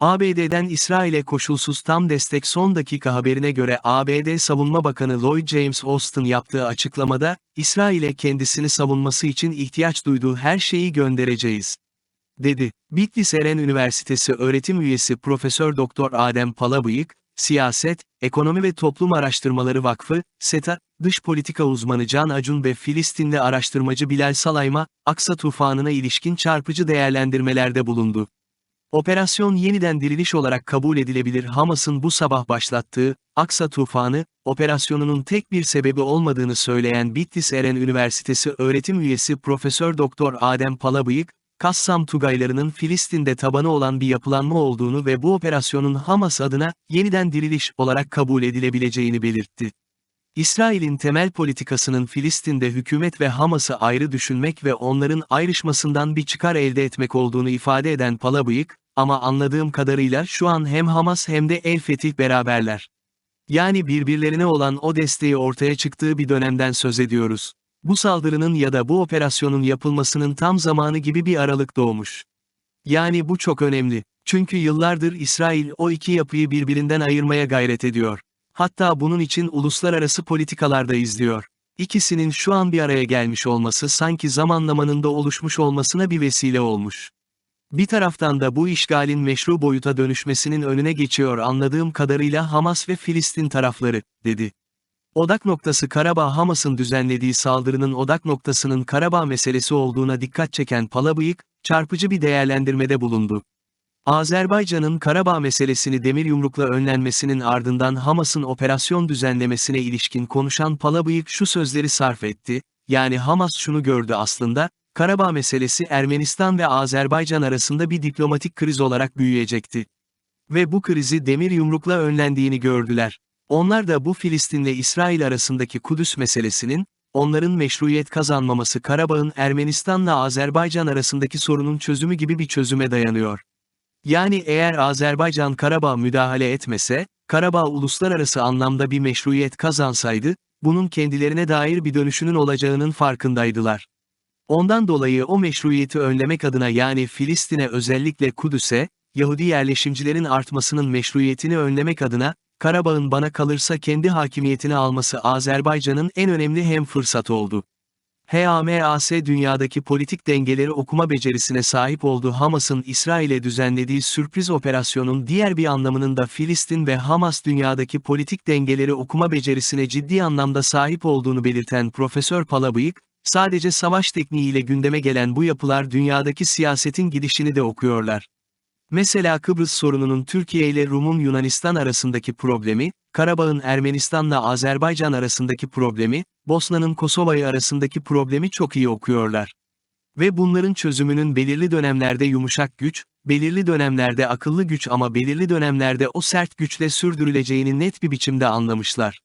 ABD'den İsrail'e koşulsuz tam destek son dakika haberine göre ABD Savunma Bakanı Lloyd James Austin yaptığı açıklamada, İsrail'e kendisini savunması için ihtiyaç duyduğu her şeyi göndereceğiz. dedi. Bitlis Eren Üniversitesi öğretim üyesi Profesör Doktor Adem Palabıyık, Siyaset, Ekonomi ve Toplum Araştırmaları Vakfı, SETA, Dış Politika uzmanı Can Acun ve Filistinli araştırmacı Bilal Salayma, Aksa tufanına ilişkin çarpıcı değerlendirmelerde bulundu. Operasyon yeniden diriliş olarak kabul edilebilir Hamas'ın bu sabah başlattığı, Aksa tufanı, operasyonunun tek bir sebebi olmadığını söyleyen Bitlis Eren Üniversitesi öğretim üyesi Profesör Doktor Adem Palabıyık, Kassam Tugaylarının Filistin'de tabanı olan bir yapılanma olduğunu ve bu operasyonun Hamas adına yeniden diriliş olarak kabul edilebileceğini belirtti. İsrail'in temel politikasının Filistin'de hükümet ve Hamas'ı ayrı düşünmek ve onların ayrışmasından bir çıkar elde etmek olduğunu ifade eden Palabıyık, ama anladığım kadarıyla şu an hem Hamas hem de El Fetih beraberler. Yani birbirlerine olan o desteği ortaya çıktığı bir dönemden söz ediyoruz. Bu saldırının ya da bu operasyonun yapılmasının tam zamanı gibi bir aralık doğmuş. Yani bu çok önemli. Çünkü yıllardır İsrail o iki yapıyı birbirinden ayırmaya gayret ediyor. Hatta bunun için uluslararası politikalarda izliyor. İkisinin şu an bir araya gelmiş olması sanki zamanlamanın da oluşmuş olmasına bir vesile olmuş. Bir taraftan da bu işgalin meşru boyuta dönüşmesinin önüne geçiyor anladığım kadarıyla Hamas ve Filistin tarafları, dedi. Odak noktası Karabağ Hamas'ın düzenlediği saldırının odak noktasının Karabağ meselesi olduğuna dikkat çeken Palabıyık, çarpıcı bir değerlendirmede bulundu. Azerbaycan'ın Karabağ meselesini demir yumrukla önlenmesinin ardından Hamas'ın operasyon düzenlemesine ilişkin konuşan Palabıyık şu sözleri sarf etti, yani Hamas şunu gördü aslında, Karabağ meselesi Ermenistan ve Azerbaycan arasında bir diplomatik kriz olarak büyüyecekti. Ve bu krizi demir yumrukla önlendiğini gördüler. Onlar da bu Filistin'le İsrail arasındaki Kudüs meselesinin, onların meşruiyet kazanmaması Karabağ'ın Ermenistan'la Azerbaycan arasındaki sorunun çözümü gibi bir çözüme dayanıyor. Yani eğer Azerbaycan Karabağ müdahale etmese, Karabağ uluslararası anlamda bir meşruiyet kazansaydı, bunun kendilerine dair bir dönüşünün olacağının farkındaydılar. Ondan dolayı o meşruiyeti önlemek adına yani Filistin'e özellikle Kudüs'e, Yahudi yerleşimcilerin artmasının meşruiyetini önlemek adına, Karabağ'ın bana kalırsa kendi hakimiyetini alması Azerbaycan'ın en önemli hem fırsat oldu. HAMAS dünyadaki politik dengeleri okuma becerisine sahip olduğu Hamas'ın İsrail'e düzenlediği sürpriz operasyonun diğer bir anlamının da Filistin ve Hamas dünyadaki politik dengeleri okuma becerisine ciddi anlamda sahip olduğunu belirten Profesör Palabıyık, sadece savaş tekniğiyle gündeme gelen bu yapılar dünyadaki siyasetin gidişini de okuyorlar. Mesela Kıbrıs sorununun Türkiye ile Rum'un Yunanistan arasındaki problemi, Karabağ'ın Ermenistan'la Azerbaycan arasındaki problemi, Bosna'nın Kosova'yı arasındaki problemi çok iyi okuyorlar. Ve bunların çözümünün belirli dönemlerde yumuşak güç, belirli dönemlerde akıllı güç ama belirli dönemlerde o sert güçle sürdürüleceğini net bir biçimde anlamışlar.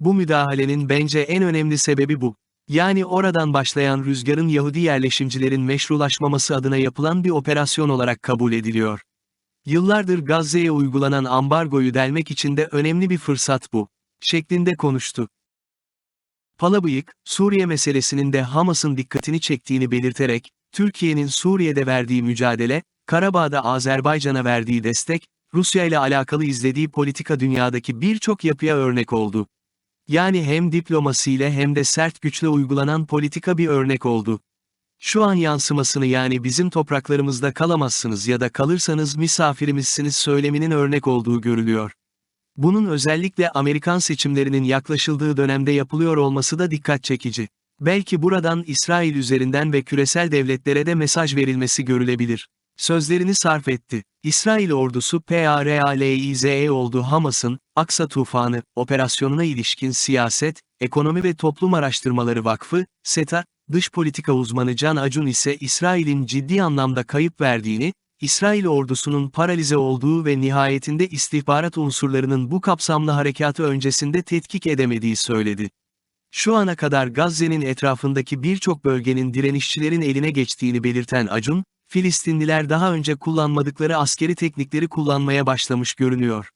Bu müdahalenin bence en önemli sebebi bu. Yani oradan başlayan rüzgarın Yahudi yerleşimcilerin meşrulaşmaması adına yapılan bir operasyon olarak kabul ediliyor. Yıllardır Gazze'ye uygulanan ambargoyu delmek için de önemli bir fırsat bu. Şeklinde konuştu. Palabıyık, Suriye meselesinin de Hamas'ın dikkatini çektiğini belirterek, Türkiye'nin Suriye'de verdiği mücadele, Karabağ'da Azerbaycan'a verdiği destek, Rusya ile alakalı izlediği politika dünyadaki birçok yapıya örnek oldu. Yani hem diplomasiyle hem de sert güçle uygulanan politika bir örnek oldu. Şu an yansımasını yani bizim topraklarımızda kalamazsınız ya da kalırsanız misafirimizsiniz söyleminin örnek olduğu görülüyor. Bunun özellikle Amerikan seçimlerinin yaklaşıldığı dönemde yapılıyor olması da dikkat çekici. Belki buradan İsrail üzerinden ve küresel devletlere de mesaj verilmesi görülebilir. Sözlerini sarf etti. İsrail ordusu PARALİZE oldu Hamas'ın, Aksa Tufanı, operasyonuna ilişkin siyaset, ekonomi ve toplum araştırmaları vakfı, SETA, dış politika uzmanı Can Acun ise İsrail'in ciddi anlamda kayıp verdiğini, İsrail ordusunun paralize olduğu ve nihayetinde istihbarat unsurlarının bu kapsamlı harekatı öncesinde tetkik edemediği söyledi. Şu ana kadar Gazze'nin etrafındaki birçok bölgenin direnişçilerin eline geçtiğini belirten Acun, Filistinliler daha önce kullanmadıkları askeri teknikleri kullanmaya başlamış görünüyor.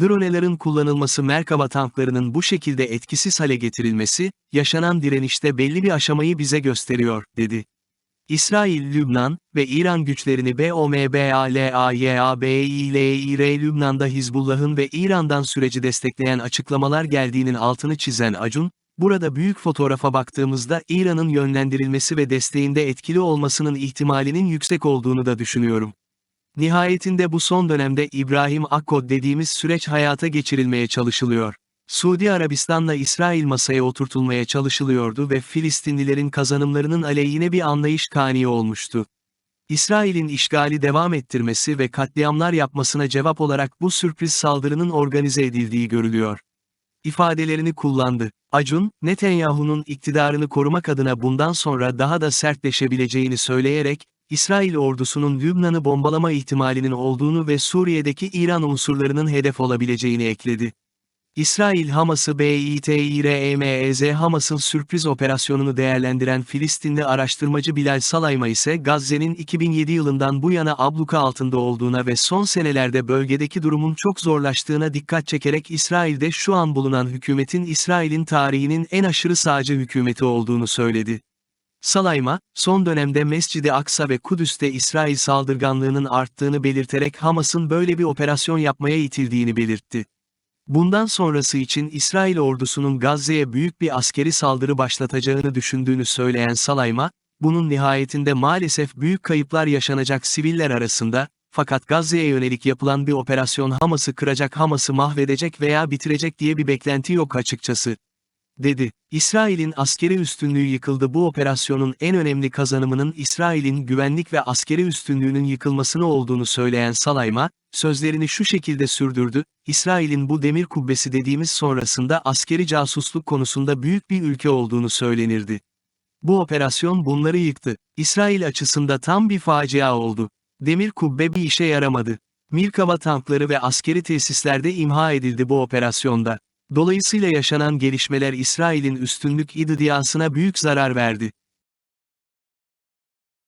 Dronelerin kullanılması Merkava tanklarının bu şekilde etkisiz hale getirilmesi, yaşanan direnişte belli bir aşamayı bize gösteriyor, dedi. İsrail, Lübnan ve İran güçlerini BOMBALAYABİLİR Lübnan'da Hizbullah'ın ve İran'dan süreci destekleyen açıklamalar geldiğinin altını çizen Acun, burada büyük fotoğrafa baktığımızda İran'ın yönlendirilmesi ve desteğinde etkili olmasının ihtimalinin yüksek olduğunu da düşünüyorum. Nihayetinde bu son dönemde İbrahim Akkod dediğimiz süreç hayata geçirilmeye çalışılıyor. Suudi Arabistan'la İsrail masaya oturtulmaya çalışılıyordu ve Filistinlilerin kazanımlarının aleyhine bir anlayış kani olmuştu. İsrail'in işgali devam ettirmesi ve katliamlar yapmasına cevap olarak bu sürpriz saldırının organize edildiği görülüyor. İfadelerini kullandı. Acun, Netanyahu'nun iktidarını korumak adına bundan sonra daha da sertleşebileceğini söyleyerek, İsrail ordusunun Lübnan'ı bombalama ihtimalinin olduğunu ve Suriye'deki İran unsurlarının hedef olabileceğini ekledi. İsrail Hamas'ı BİTİREMEZ Hamas'ın sürpriz operasyonunu değerlendiren Filistinli araştırmacı Bilal Salayma ise Gazze'nin 2007 yılından bu yana abluka altında olduğuna ve son senelerde bölgedeki durumun çok zorlaştığına dikkat çekerek İsrail'de şu an bulunan hükümetin İsrail'in tarihinin en aşırı sağcı hükümeti olduğunu söyledi. Salayma, son dönemde Mescid-i Aksa ve Kudüs'te İsrail saldırganlığının arttığını belirterek Hamas'ın böyle bir operasyon yapmaya itildiğini belirtti. Bundan sonrası için İsrail ordusunun Gazze'ye büyük bir askeri saldırı başlatacağını düşündüğünü söyleyen Salayma, bunun nihayetinde maalesef büyük kayıplar yaşanacak siviller arasında, fakat Gazze'ye yönelik yapılan bir operasyon Hamas'ı kıracak Hamas'ı mahvedecek veya bitirecek diye bir beklenti yok açıkçası, dedi. İsrail'in askeri üstünlüğü yıkıldı bu operasyonun en önemli kazanımının İsrail'in güvenlik ve askeri üstünlüğünün yıkılmasını olduğunu söyleyen Salayma, sözlerini şu şekilde sürdürdü, İsrail'in bu demir kubbesi dediğimiz sonrasında askeri casusluk konusunda büyük bir ülke olduğunu söylenirdi. Bu operasyon bunları yıktı. İsrail açısında tam bir facia oldu. Demir kubbe bir işe yaramadı. Mirkava tankları ve askeri tesislerde imha edildi bu operasyonda. Dolayısıyla yaşanan gelişmeler İsrail'in üstünlük iddiasına büyük zarar verdi.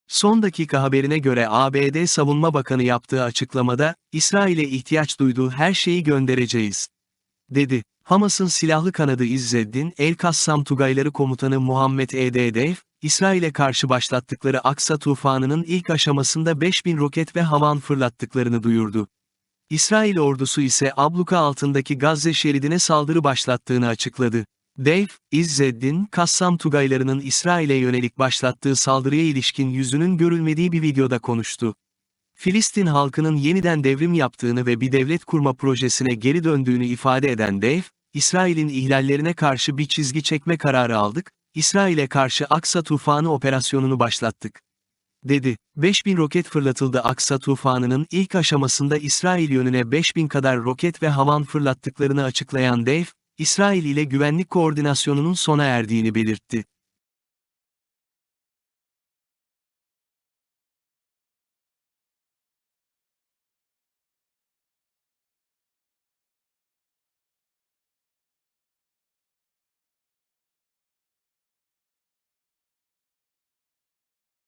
Son dakika haberine göre ABD Savunma Bakanı yaptığı açıklamada, İsrail'e ihtiyaç duyduğu her şeyi göndereceğiz. dedi. Hamas'ın silahlı kanadı İzzeddin El-Kassam Tugayları Komutanı Muhammed Ededef, İsrail'e karşı başlattıkları Aksa tufanının ilk aşamasında 5000 roket ve havan fırlattıklarını duyurdu. İsrail ordusu ise abluka altındaki Gazze şeridine saldırı başlattığını açıkladı. Dave, İzzeddin, Kassam Tugaylarının İsrail'e yönelik başlattığı saldırıya ilişkin yüzünün görülmediği bir videoda konuştu. Filistin halkının yeniden devrim yaptığını ve bir devlet kurma projesine geri döndüğünü ifade eden Dave, İsrail'in ihlallerine karşı bir çizgi çekme kararı aldık, İsrail'e karşı Aksa Tufanı operasyonunu başlattık dedi. 5000 roket fırlatıldı Aksa tufanının ilk aşamasında İsrail yönüne 5000 kadar roket ve havan fırlattıklarını açıklayan Dave, İsrail ile güvenlik koordinasyonunun sona erdiğini belirtti.